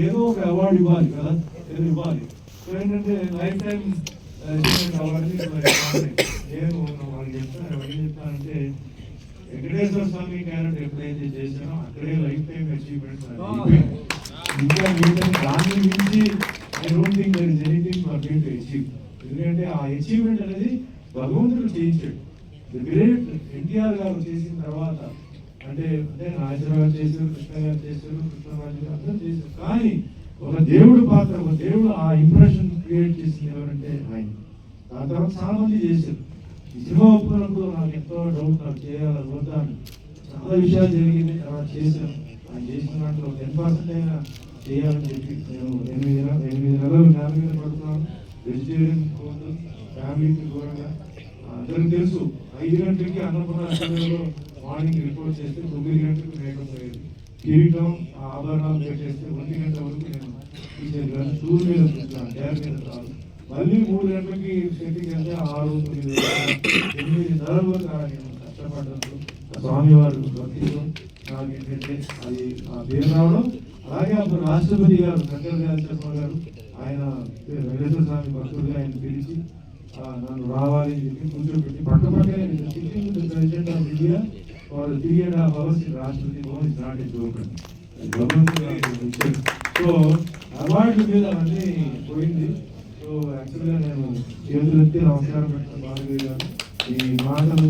ఏదో ఒక అవార్డు ఇవ్వాలి కదా? ఏదో ఇవ్వాలి. సో ఏంటంటే లైఫ్ టైం అవార్డు నేను వాళ్ళకి చెప్తాను ఏం చెప్తానంటే వెంకటేశ్వర స్వామి క్యారెక్టర్ ఎప్పుడైతే చేశానో అక్కడే లైఫ్ టైం అచీవ్మెంట్ ఇంకా ఏంటంటే దాన్ని మించి I don't think there is anything for me to achieve ఎందుకంటే ఆ అచీవ్మెంట్ అనేది భగవంతుడు చేయించాడు. గ్రేట్ ఎన్టీఆర్ గారు చేసిన తర్వాత అంటే అంటే నాగేశ్వర చేశారు కృష్ణ గారు చేశారు కృష్ణరాజు గారు అందరూ చేశారు. కానీ ఒక దేవుడు పాత్ర ఒక దేవుడు ఆ ఇంప్రెషన్ క్రియేట్ చేసింది ఎవరంటే ఆయన. దాని తర్వాత చాలా మంది చేశారు. ఈ సినిమా ఒప్పుకున్నప్పుడు నాకు ఎంతో డౌట్ నాకు చేయాలని వద్దా అని. చాలా విషయాలు జరిగింది అలా చేశాను. ఆయన చేసిన దాంట్లో టెన్ పర్సెంట్ అయినా చేయాలని చెప్పి నేను ఎనిమిది ఎనిమిది నెలలు నేల మీద పడుతున్నాను. వెజిటేరియన్ ఫ్యామిలీకి కూడా. అందరికి తెలుసు. ఐదు గంటలకి అన్నపూర్ణ మార్నింగ్ రిపోర్ట్ చేస్తే తొమ్మిది గంటలకు మేకప్ అయ్యేది కిరీటం ఆ ఆభరణాలు పెట్టేస్తే ఒంటి గంట వరకు నేను ఇచ్చేది టూర్ మీద చూస్తాను డ్యాన్ మీద రాదు మళ్ళీ మూడు గంటలకి సెట్టింగ్ వెళ్తే ఆరు తొమ్మిది ఎనిమిది నెలల నేను కష్టపడ్డాను ఆ స్వామివారు భక్తిలో నాకు ఏంటంటే అది ఆ పేరు రావడం. అలాగే అప్పుడు రాష్ట్రపతి గారు శంకర్ గారు శర్మ గారు ఆయన వెంకటేశ్వర స్వామి భక్తులుగా ఆయన పిలిచి నన్ను రావాలి అని చెప్పి కూర్చోబెట్టి పక్క పక్కనే president of India for three and half hours Rashtrapati Bhavan is not so award మీద అన్నీ పోయింది. సో యాక్చువల్గా నేను చేతులు ఎత్తి నమస్కారం పెట్టిన భారతీయ గారు. ఈ మాటలు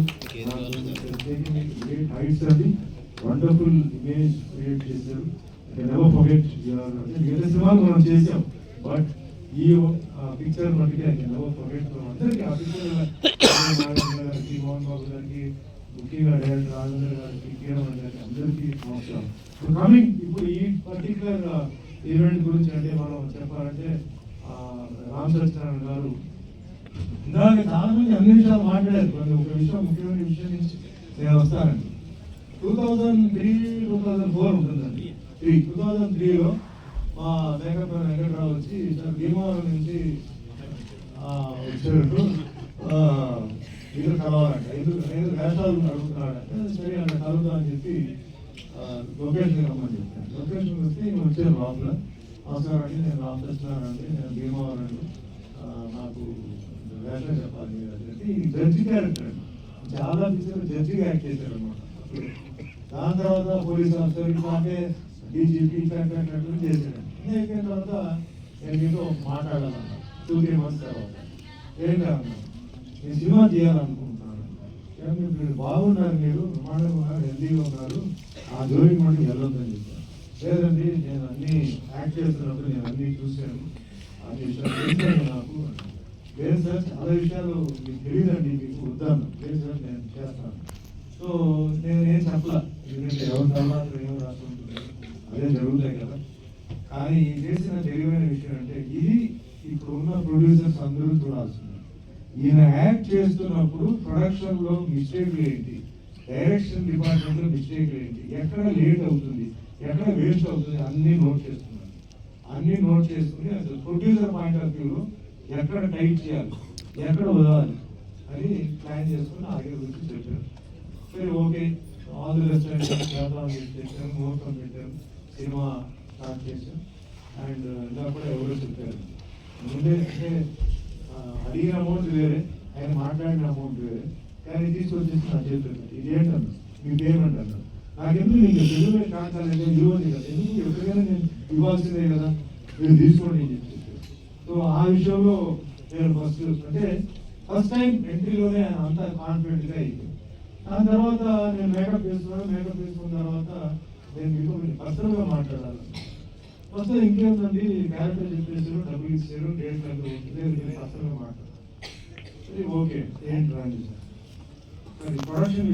గ్రేట్ హైట్స్ అది వండర్ఫుల్ ఇమేజ్ క్రియేట్ చేశారు. నెవర్ ఫర్గెట్ సినిమాలు మనం చేసాం బట్ ఈ పిక్చర్ మటుకే నెవర్ ఫర్గెట్. అందరికీ ఆ పిక్చర్ మోహన్ బాబు గారికి ముఖ్యంగా డైరెక్టర్ రాజేంద్ర గారికి కీరవన్ గారికి అందరికీ నమస్కారం. కమింగ్ ఇప్పుడు ఈ పర్టికులర్ ఈవెంట్ గురించి అంటే మనం చెప్పాలంటే ఆ, రామ్ సత్యనారాయణ గారు ఇందాక చాలా మంది అన్ని విషయాలు మాట్లాడారు. కొన్ని ఒక విషయం ముఖ్యమైన విషయం నుంచి నేను వస్తానండి. Two thousand three two thousand four ఉంటుందండి. త్రీ టూ థౌజండ్ త్రీలో మా మేకప్ వెంకట్రావు వచ్చి భీమవరం నుంచి ఆ, వచ్చారు ఇద్దరు కలవాలంట. ఇద్దరు ఐదు వేషాలు అడుగుతున్నాడంటే సరే అంటే కలుగుతా చెప్పి లొకేషన్ రమ్మని చెప్పాను. లొకేషన్ వస్తే నేను వచ్చాను లోపల. అవసరం అండి నేను రామకృష్ణారావు అండి నేను భీమవరం అండి. నాకు వేషం చెప్పాలి మీరు అని చెప్పి ఈ జడ్జి క్యారెక్టర్ అండి. చాలా పిక్చర్ జడ్జిగా యాక్ట్ చేశారు అనమాట దాని తర్వాత పోలీస్ ఆఫీసర్ ఇట్లాంటి డీజీపీ ఇట్లాంటి చేశాడు ఇది అయిపోయిన తర్వాత నేను మీతో మాట్లాడాలన్నా టూ త్రీ మంత్స్ తర్వాత. ఏంటి అన్నా నేను సినిమా చేయాలనుకుంటున్నాను. ఏం మీరు బాగున్నారు మీరు బ్రహ్మాండంగా ఉన్నారు హెల్దీగా ఉన్నారు ఆ జోలికి మటుకు వెళ్ళొద్దని చెప్పాను లేదండి నేను అన్ని యాక్ట్ చేస్తున్నప్పుడు నేను అన్ని చూశాను. అన్ని విషయాలు నాకు. లేదు సార్ చాలా విషయాలు మీకు తెలియదండి మీకు వద్దాను లేదు సార్ నేను చేస్తాను. సో నేను ఏం చెప్పలా? ఎందుకంటే ఎవరు తర్వాత ఏం రాసుకుంటున్నారు అదే జరుగుతాయి కదా. కానీ చేసిన తెలివైన విషయం అంటే ఇది ఇప్పుడు ఉన్న ప్రొడ్యూసర్స్ అందరూ చూడాల్సింది. ఈయన యాక్ట్ చేస్తున్నప్పుడు ప్రొడక్షన్లో మిస్టేక్లు ఏంటి? డైరెక్షన్ డిపార్ట్మెంట్లో మిస్టేక్లు ఏంటి? ఎక్కడ లేట్ అవుతుంది? ఎక్కడ వేస్ట్ అవుతుంది? అన్ని నోట్ చేస్తున్నాను అన్ని నోట్ చేసుకుని అసలు ప్రొడ్యూసర్ పాయింట్ ఆఫ్ వ్యూలో ఎక్కడ టైట్ చేయాలి? ఎక్కడ వదలాలి? అని ప్లాన్ చేసుకుని ఆ గురించి చెప్పారు సరే ఓకే. ఆల్ ది బెస్ట్ అండి ముహూర్తం పెట్టాను సినిమా స్టార్ట్ చేశాం అండ్ ఇలా కూడా ఎవరో చెప్పారు. ముందే అంటే అడిగిన అమౌంట్ వేరే ఆయన మాట్లాడిన అమౌంట్ వేరే కానీ తీసుకొచ్చేసి నా చేతులు ఇది ఏంటన్నా? మీ పేమెంట్ అన్నారు నాకెందుకు నీకు? తెలుగు కాకాలంటే ఇవ్వండి కదా. ఎందుకు? ఎక్కడికైనా నేను ఇవ్వాల్సిందే కదా. మీరు తీసుకోండి అని చెప్పి సో ఆ విషయంలో నేను ఫస్ట్ అంటే ఫస్ట్ టైం ఎంట్రీలోనే అంత కాన్ఫిడెంట్గా అయిపోయింది దాని తర్వాత నేను మేకప్ వేస్తున్నాను మేకప్ చేసుకున్న తర్వాత నేను మీతో పర్సనల్గా మాట్లాడాలి. ఫస్ట్ ఇంకేంటండి క్యారెక్టర్ చెప్పేసారు డబ్బులు ఇచ్చారు డేట్ లేదు నేను పర్సనల్గా మాట్లాడాలి సరే ఓకే ఏంటి రాండి సార్ ప్రొడక్షన్